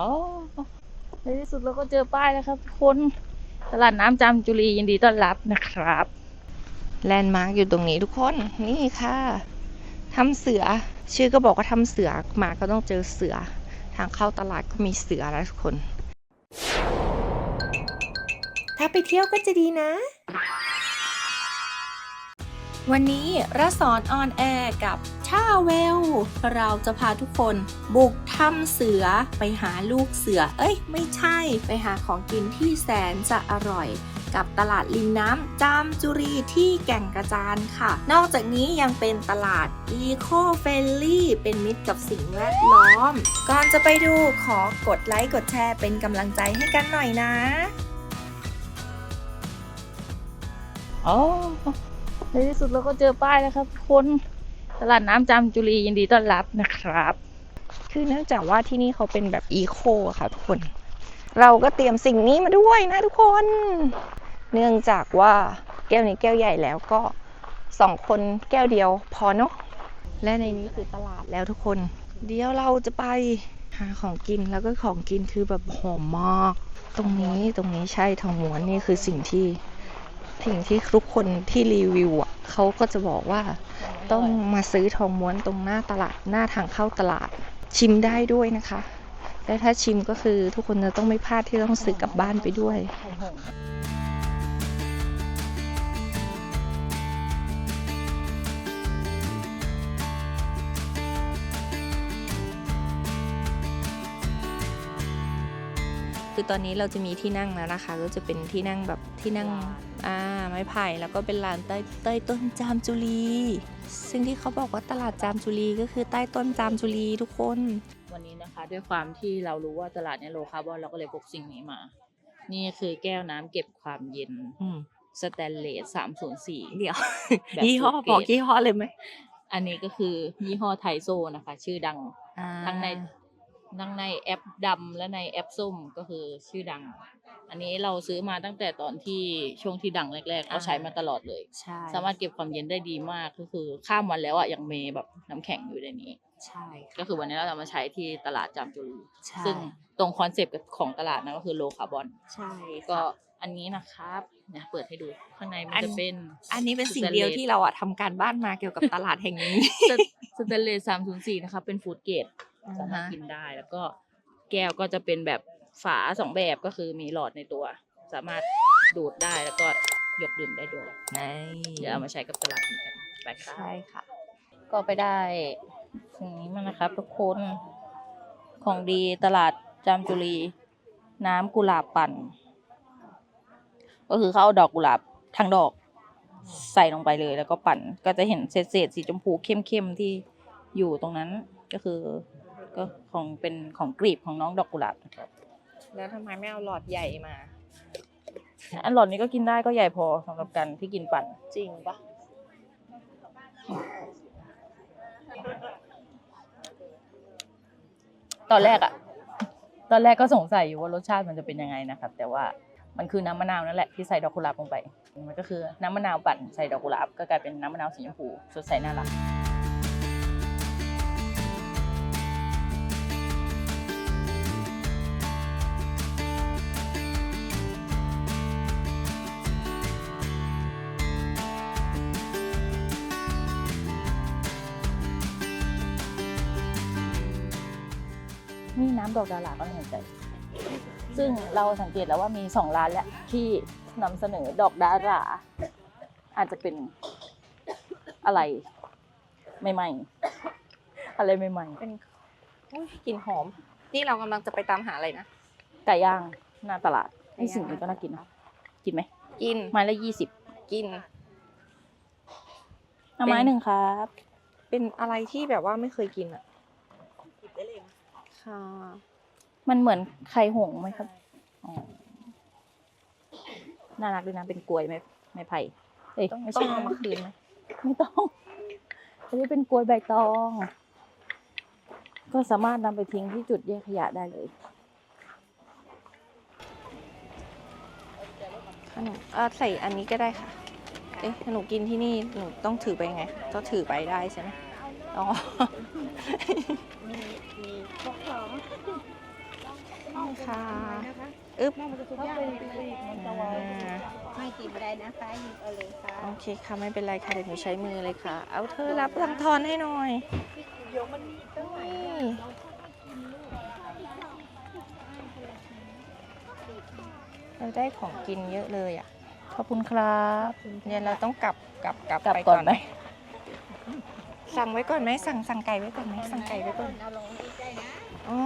อ๋อในที่สุดเราก็เจอป้ายแล้วครับทุกคนตลาดน้ำจามจุรียินดีต้อนรับนะครับแลนด์มาร์กอยู่ตรงนี้ทุกคนนี่ค่ะทำเสือชื่อก็บอกว่าทำเสือมาก็ต้องเจอเสือ ทางเข้าตลาดก็มีเสือแล้วทุกคน ถ้าไปเที่ยวก็จะดีนะ วันนี้ระสอนออนแอร์กับชาเวล เราจะพาทุกคนบุกถ้ำเสือไปหาลูกเสือ เอ้ย ไม่ใช่ไปหาของกินที่แสนจะอร่อย กับตลาดริมน้ำจามจุรีที่แก่งกระจานค่ะ นอกจากนี้ยังเป็นตลาด Eco f r i e n d l y เป็นมิตรกับสิ่งแวดล้อม ก่อนจะไปดูขอกดไลค์กดแชร์เป็นกำลังใจให้กันหน่อยนะ อ๋อ ในที่สุดเราก็เจอป้ายแล้วครับทุกคนตลาดน้ำจามจุรียินดีต้อนรับนะครับ คือเนื่องจากว่าที่นี่เขาเป็นแบบอีโคค่ะทุกคน เราก็เตรียมสิ่งนี้มาด้วยนะทุกคน เนื่องจากว่าแก้วนี้แก้วใหญ่แล้วก็สองคนแก้วเดียวพอเนาะและในนี้คือตลาดแล้วทุกคน เดี๋ยวเราจะไปหาของกินแล้วก็ของกินคือแบบหอมมาก ตรงนี้ตรงนี้ใช่ทองม้วนนี่คือสิ่งที่ สิ่งที่ทุกคนที่รีวิวอะเขาก็จะบอกว่าต้องมาซื้อทองม้วนตรงหน้าตลาดหน้าทางเข้าตลาด ชิมได้ด้วยนะคะและถ้าชิมก็คือทุกคนจะต้องไม่พลาดที่ต้องซื้อกลับบ้านไปด้วย คือตอนนี้เราจะมีที่นั่งแล้วนะคะก็จะเป็นที่นั่งแบบที่นั่งอ่าไม้ไผ่แล้วก็เป็นลานใต้ใต้ต้นจามจุลีซึ่งที่เขาบอกว่าตลาดจามจุลีก็คือใต้ต้นจามจุลีทุกคน วันนี้นะคะ ด้วยความที่เรารู้ว่าตลาดเนี้โลคาร์บอนเราก็เลยพกสิ่งนี้มา นี่คือแก้วน้ำเก็บความเย็นอืมสแตนเลส304เดี๋ยวแบบยี่ห้อสุดเกรดบอกยี่ห้อเลยไหมอันนี้ก็คือยี่ห้อไทโซนะคะ ชื่อดังอ่าทั้งใน ทั้งในแอปดำและในแอปส้มก็คือชื่อดัง อันนี้เราซื้อมาตั้งแต่ตอนที่ช่วงที่ดังแรกๆ ก็ใช้มาตลอดเลย ใช่ สามารถเก็บความเย็นได้ดีมากก็คือข้ามวันแล้วอะยังมีแบบน้ำแข็งอยู่ในนี้ ใช่ก็คือวันนี้เราจะมาใช้ที่ตลาดจามจุรีใช่ ซึ่งตรงคอนเซปต์ของตลาดนั้นก็คือโลคาร์บอน ใช่ก็ก็อันนี้นะครับเนี่ยเปิดให้ดูข้างในมันอัน จะเป็นอันนี้เป็นสิ่งเดียวที่เราอะทำการบ้านมาเกี่ยวกับตลาดแห่งนี้ สเตนเลสสามศูนย์สี่นะครับเป็นฟูดเกรด สามารถกินได้แล้วก็แก้วก็จะเป็นแบบฝาสองแบบก็คือมีหลอดในตัว สามารถดูดได้แล้วก็ยกดื่มได้ด้วยในเดี๋ยวเอามาใช้กับตลาดนี้กันไปครับใช่ค่ะ ก็ไปได้สิ่งนี้มานะครับทุกคนของดีตลาดจามจุรี น้ำกุหลาบปั่น ก็คือเขาเอาดอกกุหลาบทั้งดอกใส่ลงไปเลยแล้วก็ปั่น ก็จะเห็นเศษๆสีชมพูเข้มๆที่อยู่ตรงนั้นก็คือ ก็ของเป็นของกลีบของน้องดอกกุหลาบนะครับแล้วทำไมไม่เอาหลอดใหญ่มา อันหลอดนี้ก็กินได้ก็ใหญ่พอสำหรับกันที่กินปั่น จริงปะตอนแรกอะตอนแรกก็สงสัยอยู่ว่ารสชาติมันจะเป็นยังไงนะครับ แต่ว่ามันคือน้ำมะนาวนั่นแหละที่ใส่ดอกกุหลาบลงไป มันก็คือน้ำมะนาวปั่นใส่ดอกกุหลาบก็กลายเป็นน้ำมะนาวสีชมพูสดใสน่ารัก นี่น้ำดอกดาราก็น่าสนใจ ซึ่งเราสังเกตแล้วว่ามีสองร้านแหละที่นำเสนอดอกดารา อาจจะเป็นอะไรใหม่ๆ อะไรใหม่เป็นอุ๊ยกลิ่นหอม นี่เรากำลังจะไปตามหาอะไรนะ ๆไก่ย่างหน้าตลาดไก่นี่ย่างสิ่งนี้ก็น่ากินนะกินไหมกิน ไม้ละยี่สิบกิน เอาไม้หนึ่งครับ เป็นอะไรที่แบบว่าไม่เคยกินอะ ค่ะ มันเหมือนไข่หงส์ไหมครับอ๋อน่ารักด้วยนะเป็นกล้วยไม้ไม้ไผ่เอ้ยต้องไม่ต้อใช่งเอามาคืนไหมไม่ต้องอันนี้เป็นกล้วยใบตอง ก็สามารถนำไปทิ้งที่จุดแยกขยะได้เลยขนมเออใส่อันนี้ก็ได้ค่ะ เอ๊ะหนูกินที่นี่หนูต้องถือไปไงต้องถือไปได้ใช่ไหม อ๋อ มีมีพวกของค่ะอึ๊บอ่าไม่กินได้นะคะหยิบเอาเลยค่ะโอเคค่ะ ไม่เป็นไรค่ะ เดี๋ยวหนูใช้มือเลยค่ะ เอาเธอรับลำทอนให้หน่อยนี่เราได้ของกินเยอะเลยอะ ขอบคุณครับ เดี๋ยวเราต้องกลับกลับกลับกลับไปก่อนไหม สั่งไว้ก่อนไหมสั่งสั่งไก่ไว้ก่อนไหมสั่งไก่ไว้ก่อนอ๋อ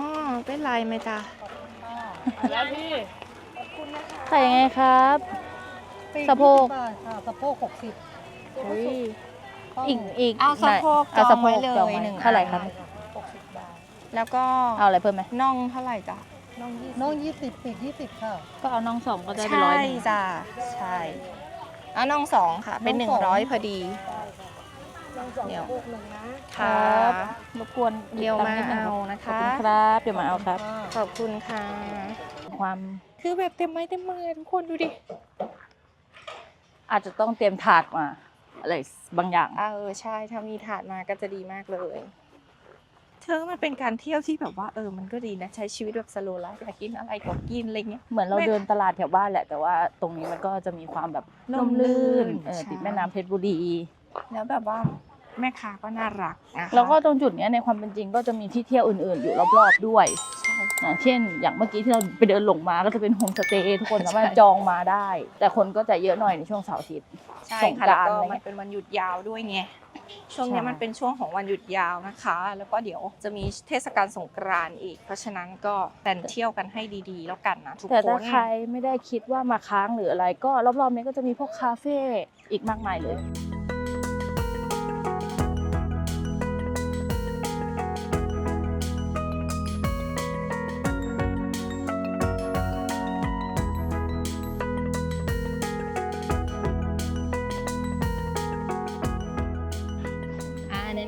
เป็นไรไหมจ๊ะขายยังไงครับ สะโพกบาทค่ะสะโพกหกสิบอุ้ยอีกอีกเอาสะโพกเอาสะโพกจจอองงไว้ไว้หนึ่งเท่าไหร่ครับ หกสิบบาทแล้วก็เอาอะไรเพิ่มไหมน่องเท่าไหร่จ๊ะน้องยี่น้องยี่สิบปีกยี่สิบค่ะ ก็เอาน้องสองก็ได้ไปใช่ร้อยหนึ่งจ้ะใช่เอาน่องสองค่ะ เป็นหน่นึ่องงสอง ร้อยพอดี น้องสองเดี๋ยวสะโพกหนึ่งนะค่ะรบกวนเดี๋ยวมาติดตนิดนึงเอารับนะขอบคะคุณครับ เดี๋ยวมาเอาครับ ขอบคุณค่ะ ความคือแบบเต็มไม้เต็มมือทุกคนดูดิ อาจจะต้องเตรียมถาดมาอะไรบางอย่าง เออใช่ถ้ามีถาดมาก็จะดีมากเลย เธอมันเป็นการเที่ยวที่แบบว่าเออมันก็ดีนะ ใช้ชีวิตแบบสโลไลฟ์อยากกินอะไรก็กินอะไรเงี้ย เหมือนเราไม่เดินตลาดแถวบ้านแหละแต่ว่าตรงนี้มันก็จะมีความแบบร่ร่มมรื่รื่นนเออใช่ติดแม่น้ำเพชรบุรี แล้วแบบว่าแม่ค้าก็น่ารักนะคะแล้วก็ตรงจุดเนี้ยในความเป็นจริงก็จะมีที่เที่ยวอื่นๆ อยู่รอบๆด้วยใช่อ่าเช่น อย่างเมื่อกี้ที่เราไปเดินหลงมาก็จะเป็นโฮมสเตย์ทุกคนสามารถใช่จองมาได้ แต่คนก็จะเยอะหน่อยในช่วงเสาร์อาทิตย์ใช่สงค่ะกแล้วรานต์ก็อะไรมันเงี้ย เป็นวันหยุดยาวด้วยไงช่วงนี้ใช่ มันเป็นช่วงของวันหยุดยาวนะคะ แล้วก็เดี๋ยวจะมีเทศกาลสงกรานต์อีก เพราะฉะนั้นก็แพลนเที่ยวกันให้ดีๆ แล้วกันนะทุกแต่คถ้านใครไม่ได้คิดว่ามาค้างหรืออะไรก็รอบๆนี้ก็จะมีพวกคาเฟ่อีกมากมายเลย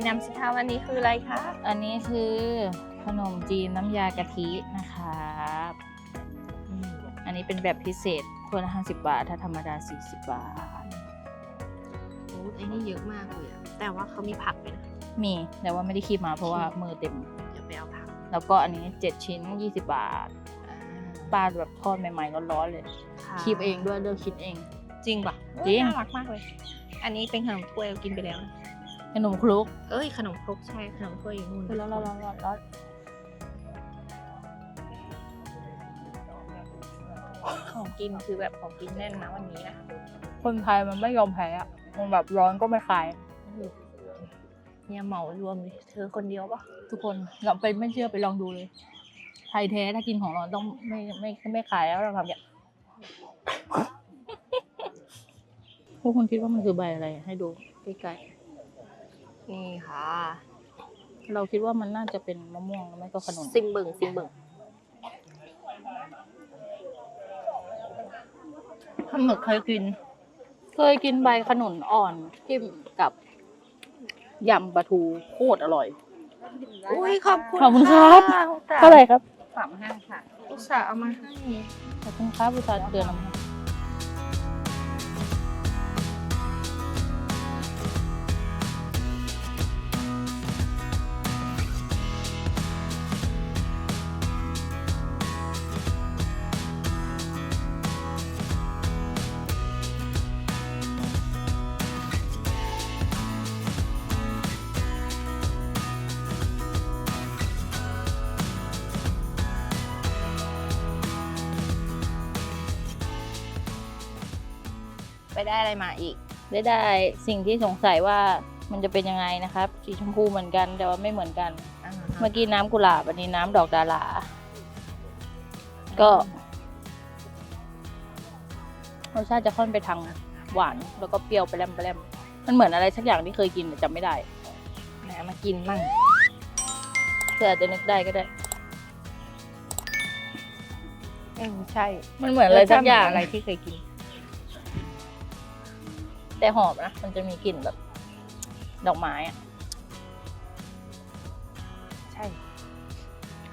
อ่าแนะนำสิคะวันนี้คืออะไรคะ อันนี้คือขนมจีนน้ำยากะทินะครับอืมอันนี้เป็นแบบพิเศษถ้วยละ50 บาท ถ้าธรรมดา 40 บาท โอ้ไอ้นี่เยอะมากเลยอะแต่ว่าเขามีผักไหมนะมีแต่ว่าไม่ได้คีบมาเพราะว่ามือเต็ม เดี๋ยวไปเอาผักแล้วก็อันนี้ 7 ชิ้น 20 บาทอ่าปลาแบบทอดใหม่ๆร้อนๆเลยะคีบเองด้วยเลือกคิดเอง จริงปะจริง น่ารักมากเลย อันนี้เป็นขนมถ้วยเรากินไปแล้วนะ ขนมคลุก เอ้ยขนมครกใช่ขนมถ้วยอยู่นู่นร้อนร้อนร้อนร้อนของกินคือแบบของกินแน่นนะวันนี้นะ คนไทยมันไม่ยอมแพ้อะมันแบบร้อนก็ไม่คลายเนี่ยเหมารวมเลยเธอคนเดียวปะทุกคนเราไปไม่เชื่อไปลองดูเลย ไทยแท้ถ้ากินของร้อนต้องไม่ไม่ไม่คลายแล้วเราทำอย่างพวกคุณคิดว่ามันคือใบอะไรให้ดูใกล้ นี่ค่ะๆเราคิดว่ามันน่าจะเป็นมะม่วงแล้วไม่ก็ขนุนซิมเบิงซิมเบิงถ้าหมึกเคยกิน เคยกินใบขนุนอ่อนจิ้มกับยำปลาทูโคตรอร่อย อุ้ยขอบคุณขอบคุณครับะเท่าไหร่ครับสามห้าค่ะอุตส่าห์เอามาให้ขอบคุณครับอุตส่าห์เตือนเรามา ไปได้อะไรมาอีก ได้ได้สิ่งที่สงสัยว่ามันจะเป็นยังไงนะครับ สีชมพูเหมือนกันแต่ว่าไม่เหมือนกันเมื่อกี้น้ำกุหลาบอันนี้น้ำดอกดารา ก็รสชาติจะค่อนไปทางหวานแล้วก็เปรี้ยวไปแลมไปแลมมันเหมือนอะไรสักอย่างที่เคยกินแต่จำไม่ได้แหมมากินมั่งเธออาจจะนึกได้ก็ได้ เออใช่มันเหมือนอะไรสักอย่างอะไรที่เคยกิน แต่หอมนะ มันจะมีกลิ่นแบบ ดอกไม้อะใช่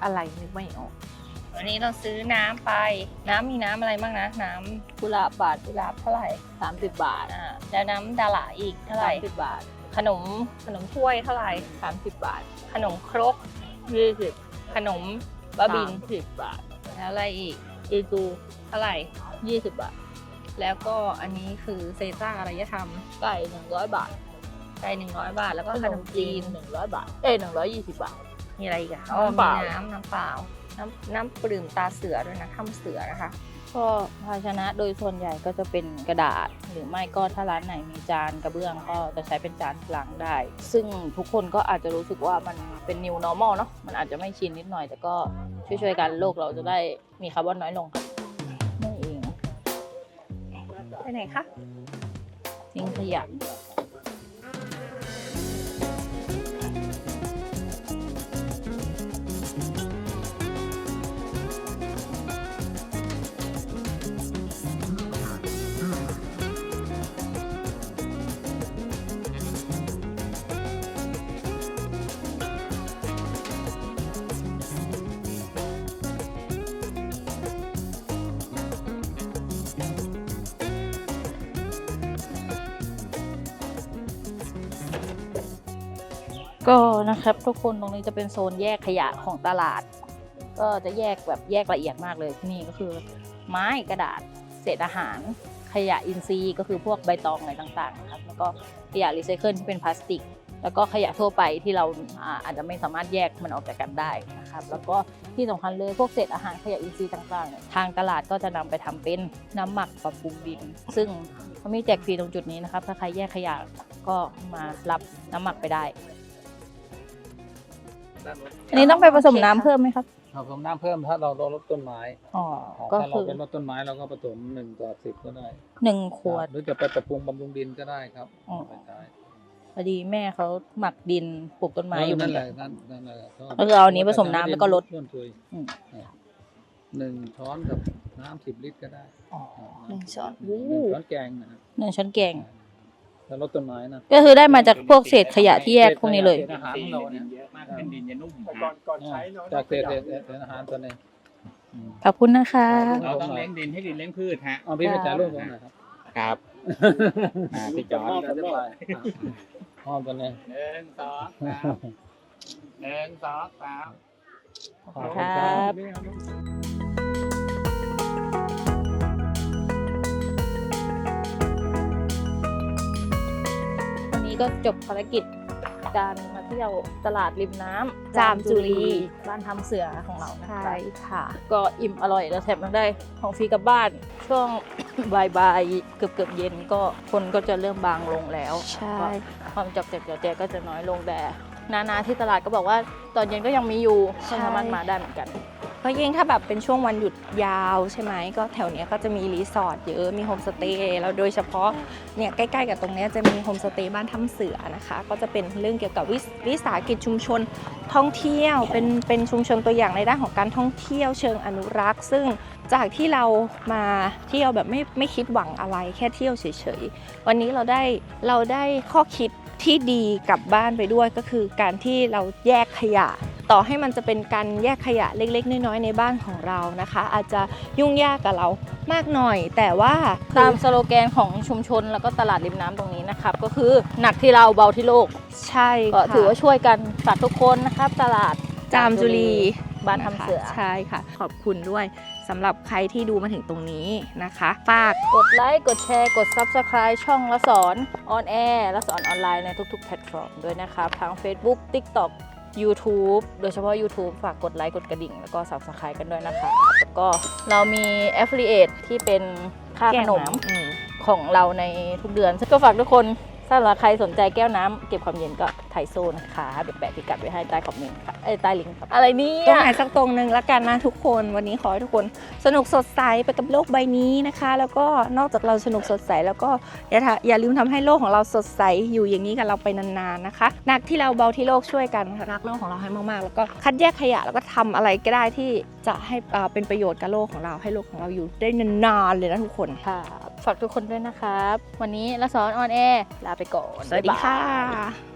อะไรนึกไม่ออก วันนี้เราซื้อน้ำไป น้ำมีน้ำอะไรบ้างนะ น้ำกุหลาบบาทกุหลาบเท่าไหร่สามสิบบาทอ่าแล้วน้ำดาราอีกเท่าไหร่สิบบาทขนมขนมถ้วยเท่าไหร่ สามสิบบาทขนมครก ยี่สิบขนมบ้าบินสิบบาทแล้วอะไรอีก อีกูเท่าไหร่ ยี่สิบบาท แล้วก็อันนี้คือเซซ่าอารยธรรม ไก่หนึ่งร้อยบาทไก่หนึ่งร้อยบาท แล้วก็ขนมจีนหนึ่งร้อยบาท เอ้ยหนึ่งร้อยยี่สิบบาท มีอะไรอีกอะอ๋อมีมีน้ำน้ำเปล่า น้ำน้ำปดื่มตาเสือด้วยนะทำเสือนะคะ ก็ภาชนะโดยส่วนใหญ่ก็จะเป็นกระดาษ หรือไม่ก็ถ้าร้านไหนมีจานกระเบื้องก็จะใช้เป็นจานล้างได้ ซึ่งทุกคนก็อาจจะรู้สึกว่ามันเป็น new normal เนาะมันอาจจะไม่ชินนิดหน่อย แต่ก็ช่วยๆกันโลกเราจะได้มีคาร์บอนน้อยลงครับนั่นเอง ไปไหนคะทิ้งขยะ ก็นะครับทุกคนตรงนี้จะเป็นโซนแยกขยะของตลาด ก็จะแยกแบบแยกละเอียดมากเลยที่นี่ก็คือ ไม้กระดาษเศษอาหารขยะอินทรีย์ก็คือพวกใบตองอะไรต่างๆนะครับแล้วก็ขยะรีไซเคิลที่เป็นพลาสติก แล้วก็ขยะทั่วไปที่เราอาจจะไม่สามารถแยกมันออกจากกันได้นะครับแล้วก็ที่สำคัญเลยพวกเศษอาหารขยะอินทรีย์ต่างๆ ทางตลาดก็จะนำไปทำเป็นน้ำหมักปรับปรุงดิน ซึ่งเขามีแจกฟรีตรงจุดนี้นะครับถ้าใครแยกขยะก็มารับน้ำหมักไปได้ อันนี้ต้องไปผสมน้ำเพิ่มไหมครับ เราผสมน้ำเพิ่มถ้าเราลดต้นไม้อ๋อ ก็ถ้าเราคือเป็นลดต้นไม้เราก็ผสมหนึ่งต่อสิบก็ได้หนึ่งขวด หรือจะไปปรับปรุงบำรุงดินก็ได้ครับอ๋อ ไปใช้พอดีแม่เขาหมักดินปลูกต้นไม้อยู่เหมืนั่อนนแหกัละน นั่นนั่นแหละก็คือเอาอันนี้ผสมน้ำแล้วก็ลดช่วนช่วยอืม หนึ่งช้อนกับน้ำสิบลิตรก็ได้อ๋อหนึ่งช้อนหนึ่งช้อนแกงนะครับหนึ่งช้อนแกง แล้วลดต้นไม้นะก็คือได้มาจากพวกเศษขยะที่แยกพวกนี้เลยศษอาหารของเราเนี่ยเยอะมากขึ้นดินจะนุ่มก่อนก่อนใช้เนาะจากเศษเศษเศษอาหารตัวนี้อืมขอบคุณนะคะ เราต้องเลี้ยงดินให้ดินเลี้ยงพืชฮะเอาพี่ไปจ่ายรูปผมหน่อยครับครับอ่าพี่จอร์พ่อดจะไปพ่อตัวนี้หนึ่งสองสามหนึ่งสองสาม ขอบคคุณรับวั นนี้ก็จบภารกิจการมาเที่ยวตลาดริมน้ำจามจุรีบ้านทำเสือของเรานะคะใช่ค่ะ ก็อิ่มอร่อยแล้วแถมยังได้ของฟรีกลับบ้าน ช่วงบ่ายๆเกือบเกือบๆเย็นก็คนก็จะเริ่มบางลงแล้วใช่ความจอกแจกจอกแจกก็จะน้อยลงแต่นานาที่ตลาดก็บอกว่า ตอนเย็นก็ยังมีอยู่ก็สามารถมาได้เหมือนกัน เพราะยิ่งถ้าแบบเป็นช่วงวันหยุดยาวใช่ไหมก็แถวเนี้ยก็จะมีรีสอร์ทเยอะมีโฮมสเตย์แล้วโดยเฉพาะเนี่ยใกล้ๆกับตรงเนี้ยจะมีโฮมสเตย์บ้านถ้ำเสือนะคะ ก็จะเป็นเรื่องเกี่ยวกับวิสวิสาหกิจชุมชนท่องเที่ยวเป็นเป็นชุมชนตัวอย่างในด้านของการท่องเที่ยวเชิงอนุรักษ์ ซึ่งจากที่เรามาเที่ยวแบบไม่ไม่คิดหวังอะไรแค่เที่ยวเฉยๆวันนี้เราได้เราได้ข้อคิดที่ดีกลับบ้านไปด้วยก็คือการที่เราแยกขยะ ต่อให้มันจะเป็นการแยกขยะเล็ก ๆ น้อยๆในบ้านของเรานะคะ อาจจะยุ่งยากกับเรามากหน่อย แต่ว่าตามสโลแกนของชุมชนแล้วก็ตลาดริมน้ำตรงนี้นะครับ ก็คือหนักที่เราเบาที่โลกใช่ก็ค่ะถือว่าช่วยกันฝากทุกคนนะครับ ตลาดจามจุลีบ้านทำเสือะคะใช่ค่ะ ขอบคุณด้วยสำหรับใครที่ดูมาถึงตรงนี้นะคะฝากกดไลค์ กดแชร์ กด Subscribe ช่องละสอนออนแอร์ละสอนออนไลน์ในทุกๆ แพลตฟอร์มด้วยนะครับทั้ง Facebook TikTok YouTube โดยเฉพาะ YouTube ฝากกดไลค์กดกระดิ่ง แล้วก็ Subscribe กันด้วยนะคะแล้วก็เรามี Affiliate ที่เป็นค่าขนมอืมของเราในทุกเดือนก็ฝากทุกคน ถ้าใครสนใจแก้วน้ำเก็บความเย็นก็ไทโซนะคะเดี๋ยวแปะพิกัดไว้ให้ใต้คอมเมนต์ค่ะเอ้ยใต้ลิงก์ครับอะไรเนี่ตรงยไหนสักตรงหนึ่งละกันนะทุกคน วันนี้ขอให้ทุกคนสนุกสดใสไปกับโลกใบนี้นะคะ แล้วก็นอกจากเราสนุกสดใสแล้วก็อย่าทะอย่าลืมทำให้โลกของเราสดใสอยู่อย่างนี้กับเราไปนานๆนะคะหนักที่เราเบาที่โลกช่วยกันรักโลกของเราให้มากๆ แล้วก็คัดแยกขยะแล้วก็ทำอะไรก็ได้ที่จะให้อ่าเป็นประโยชน์กับโลกของเราให้โลกของเราอยู่ได้นานๆเลยนะทุกคน ค่ะ ฝากทุกคนด้วยนะครับ วันนี้ละสอนออนแอร์ลาไปก่อน สวัสดีบ๊ายบายค่ะ